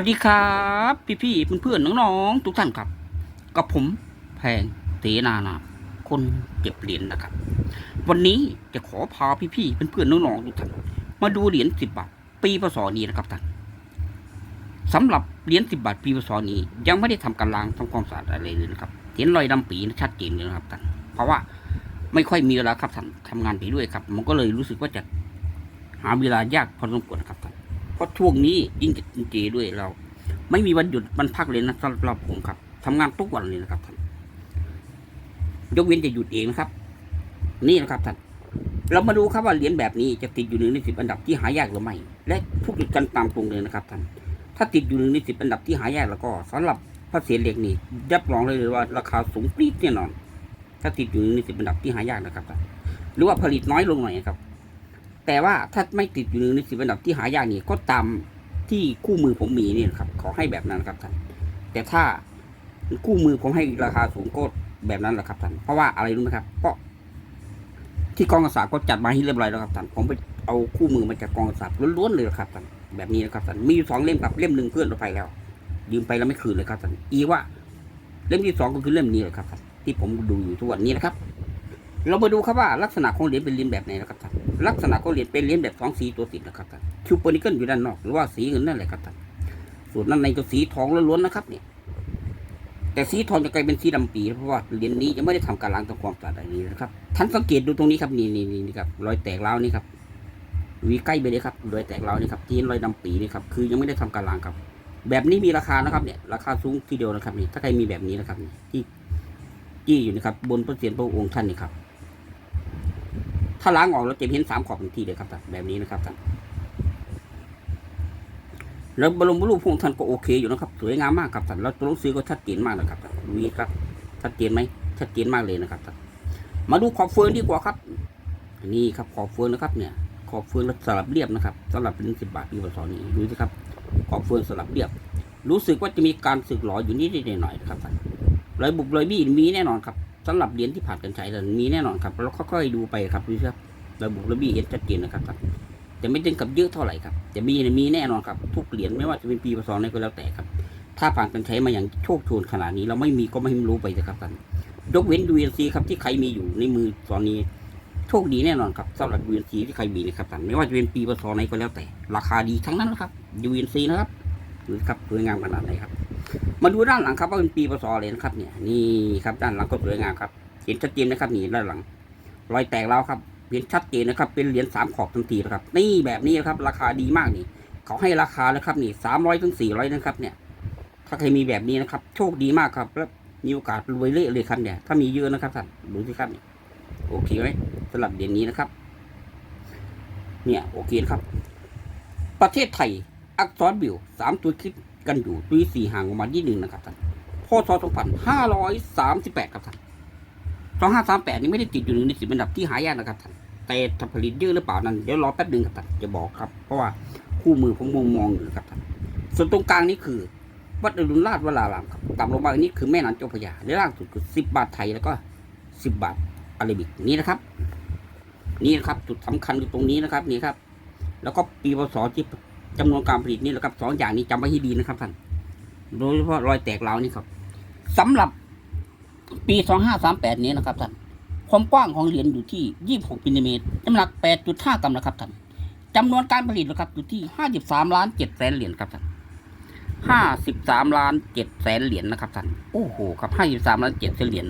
วัสดีครับ พี่พี่ๆเพื่อนๆน้องๆทุกท่านครับ กับผมแพงเตนานาคนเก็บเหรียญนะครับ วันนี้จะขอพาพี่พี่ๆเพื่อนๆน้องๆทุกท่านมาดูเหรียญสิบบาทปีพศนี้นะครับท่านสำหรับเหรียญสิบบาทปีพศนี้ยังไม่ได้ทำการล้างทำความสะอาดอะไรเลยนะครับเห็นรอยดำปีชัดเจนเลยนะครับท่านเพราะว่าไม่ค่อยมีเวลาครับท่านทำงานไปด้วยครับ มันก็เลยรู้สึกว่าจะหาเวลายากพอสมควรครับท่าน เพราะช่วงนี้ยิ่งจะกินเจด้วยเรา ไม่มีวันหยุดวันพักเลยนะสำหรับผมครับทำงานทุกวันเลยนะครับท่านยกเว้นจะหยุดเองนะครับ นี่นะครับท่านเรามาดูครับว่าเหรียญแบบนี้จะติดอยู่หนึ่งในสิบอันดับที่หายากหรือไม่ และพูดกันตามตรงเลยนะครับท่านถ้าติดอยู่หนึ่งในสิบอันดับที่หายากแล้วก็สำหรับพระเศียรเหล็กนี่รับรองเลยว่า ราคาสูงปรี๊ดแน่นอน ถ้าติดอยู่หนึ่งในสิบอันดับที่หายากนะครับท่านหรือว่าผลิตน้อยลงหน่อยครับ แต่ว่าถ้าไม่ติดอยู่ในสิบอันดับที่หายากนี่ก็ตามที่คู่มือผมมีนี่นะครับ ขอให้แบบนั้นครับท่าน แต่ถ้าคู่มือผมให้ราคาสูงก็แบบนั้นแหละครับท่าน เพราะว่าอะไรรู้ไหมครับเพราะที่กองกระสาก็จัดมาให้เรียบร้อยแล้วครับท่าน ผมไปเอาคู่มือมาจากกองกระสาล้วนๆเลยครับท่าน แบบนี้นะครับท่าน มีอยู่สองเล่มครับ เล่มหนึ่งเพื่อนเราไปแล้ว ยืมไปแล้วไม่คืนเลยครับท่าน อีว่า เล่มที่สองก็คือเล่มนี้แหละครับท่าน ที่ผมดูอยู่ทุกวันนี้นะครับ เรามาดูครับว่าลักษณะของเหรียญเป็นเหรียญแบบไหนนะครับท่านลักษณะของเหรียญเป็นเหรียญแบบสองสีตัวติดนะครับท่านคิวโปนิเกิลอยู่ด้านนอกหรือว่าสีเงินนั่นแหละครับท่านส่วนด้านในก็สีทองล้วนๆนะครับเนี่ยแต่สีทองจะกลายเป็นสีดำปีเพราะว่าเหรียญนี้ยังไม่ได้ทำการล้างทำความสะอาดอะไรนี้นะครับท่านสังเกตดูตรงนี้ครับนี่นี่นี่นี่ครับรอยแตกร้านี่ครับวีใกล้ไปเลยครับรอยแตกร้านี่ครับที่เห็นรอยดำปีนี่ครับคือยังไม่ได้ทำการล้างครับ แบบนี้มีราคานะครับเนี่ยราคาสูงทีเดียวนะครับนี่ถ้าใครมีแบบนี้นะครับที่จี้อยู่นะครับบนพระเศียรพระองค์ท่านนี่ครับ ถ้าล้างออกเราจะเห็นสามขอบทันทีเลยครับท่านแบบนี้นะครับท่านแล้วบรมรูปพระองค์ท่านก็โอเคอยู่นะครับ สวยงามมากครับท่านแล้วตัวหนังสือก็ชัดเจนมากนะครับท่านวีครับชัดเจนไหมชัดเจนมากเลยนะครับท่านมาดูขอบเฟืองดีกว่าครับนี่ครับขอบเฟืองนะครับ เนี่ย ขอบเฟืองสลับเรียบนะครับสำหรับเป็นสิบบาทปีพศนี้ดูสิครับ ขอบเฟืองสลับเรียบ รู้สึกว่าจะมีการสึกหรออยู่นิดหน่อยนะครับท่านรอยบุบรอยบี้มีแน่นอนครับ สำหรับเหรียญที่ผ่านการใช้แล้วมีแน่นอนครับเราค่อยๆดูไปครับดูครับระบุระเบียบเห็นชัดเจนนะครับครับแต่ไม่ถึงกับเยอะเท่าไหร่ครับจะมีมีแน่นอนครับทุกเหรียญไม่ว่าจะเป็นปีพศไหนก็แล้วแต่ครับ ถ้าผ่านการใช้มาอย่างโชคโชนขนาดนี้ เราไม่มีก็ไม่ให้รู้ไปนะครับท่านยกเว้น UNC ครับที่ใครมีอยู่ในมือตอนนี้โชคดีแน่นอนครับสำหรับ UNC ที่ใครมีนะครับท่านไม่ว่าจะเป็นปีพศไหนก็แล้วแต่ ราคาดีทั้งนั้นครับ UNC นซีนะครับดูครับสวยงามขนาดไหนครับ มาดูด้านหลังครับว่าเป็นปีพศเลยนะครับเนี่ยนี่ครับด้านหลังก็สวยงามครับเห็นชัดเจนนะครับนี่ด้านหลัง รอยแตกแล้วครับเห็นชัดเจนนะครับ เป็นเหรียญสามขอบทันทีนะครับ นี่แบบนี้นะครับ ราคาดีมากนี่ เขาให้ราคาแล้วครับนี่สามร้อยถึงสี่ร้อยนะครับ เนี่ย ถ้าใครมีแบบนี้นะครับ โชคดีมากครับแล้วมีโอกาสรวยเละเลยครับเนี่ยถ้ามีเยอะนะครับท่านดูสิครับโอเคไหมสำหรับเหรียญนี้นะครับ เนี่ยโอเคครับ ประเทศไทยอักษรบิวสามตัวคลิป กันอยู่ตัวสี่ห่างออกมาที่หนึ่งนะครับท่านพศสองพันห้าร้อยสามสิบแปดครับท่านสองห้าสามแปดนี่ไม่ได้ติดอยู่ในสิบอันดับที่หายากนะครับท่านแต่ถ้าผลิตเยอะหรือเปล่านั้นเดี๋ยวรอแป๊บหนึ่งครับท่านจะบอกครับ เพราะว่าคู่มือผมมองมองอยู่นครับท่านส่วนตรงกลางนี่คือ วัดอรุณราชวรารามครับต่ำลงมาอันนี้คือแม่น้ำเจ้าพระยาและล่างสุดคือสิบบาทไทยแล้วก็สิบบาทอาราบิกนี่นะครับ นี่นะครับจุดสำคัญอยู่ตรงนี้นะครับนี่ครับ แล้วก็ปีพศที่ จำนวนการผลิตนี่แหละครับสองอย่างนี้จำไว้ให้ดีนะครับท่านโดยเฉพาะรอยแตกรานี่ครับสำหรับปี2538นี้นะครับท่านความกว้างของเหรียญอยู่ที่26มิลลิเมตรน้ำหนัก8.5กรัมนะครับท่านจำนวนการผลิตนะครับอยู่ที่53ล้าน7แสนเหรียญครับท่าน53ล้าน7แสนเหรียญนะครับท่านโอ้โหครับ53ล้าน7แสนเหรียญ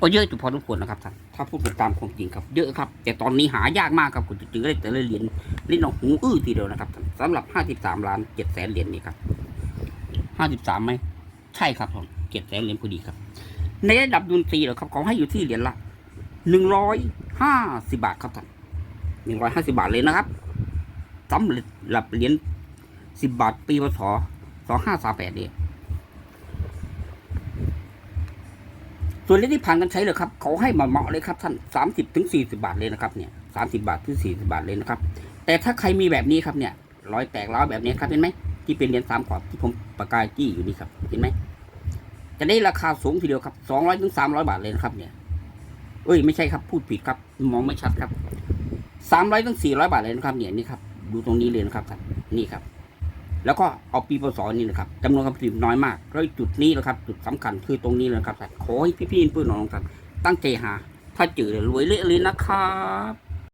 ก็เยอะจุดพอทุกคนนะครับท่าน ถ้าพูดไปตามความจริงครับเยอะครับ แต่ตอนนี้หายากมากครับคุณจะเจอได้แต่ละเหรียญลิ้นออกหูอื้อทีเดียวนะครับท่านสำหรับ53ล้าน7แสนเหรียญนี่ครับ53ไหมใช่ครับผม7แสนเหรียญพอดีครับ ในระดับดุนตรีเหรอครับเขาให้อยู่ที่เหรียญละหนึ่งร้อยห้าสิบาทครับท่านหนึ่งร้อยห้าสิบาทเลยนะครับสำหรับเหรียญสิบบาทปีพศสองห้าสามแปดเนี่ย ส่วนเหรียญที่ผ่านกันใช้เลยครับเขาให้มาเหมาะเลยครับท่านสามสิบถึงสี่สิบาทเลยนะครับเนี่ยสามสิบาทถึงสี่สิบาทเลยนะครับ แต่ถ้าใครมีแบบนี้ครับเนี่ยรอยแตกร้าวแบบนี้ครับเห็นไหมที่เป็นเหรียญสามขอบที่ผมประกายจี้อยู่นี่ครับเห็นไหมจะได้ราคาสูงทีเดียวครับสองร้อยถึงสามร้อยบาทเลยนะครับเนี่ยเอ้ยไม่ใช่ครับพูดผิดครับ มองไม่ชัดครับสามร้อยถึงสี่ร้อยบาทเลยนะครับเนี่ยนี่ครับดูตรงนี้เลยนะครับท่านนี่ครับ แล้วก็เอาปีพศนี่นะครับจำนวนคำพิมพ์น้อยมากแล้วจุดนี้นะครับ จุดสำคัญคือตรงนี้เลยนะครับขอให้พี่ๆเพื่อนๆน้องๆตั้งใจหา ถ้าเจอรวยเละเลยนะครับ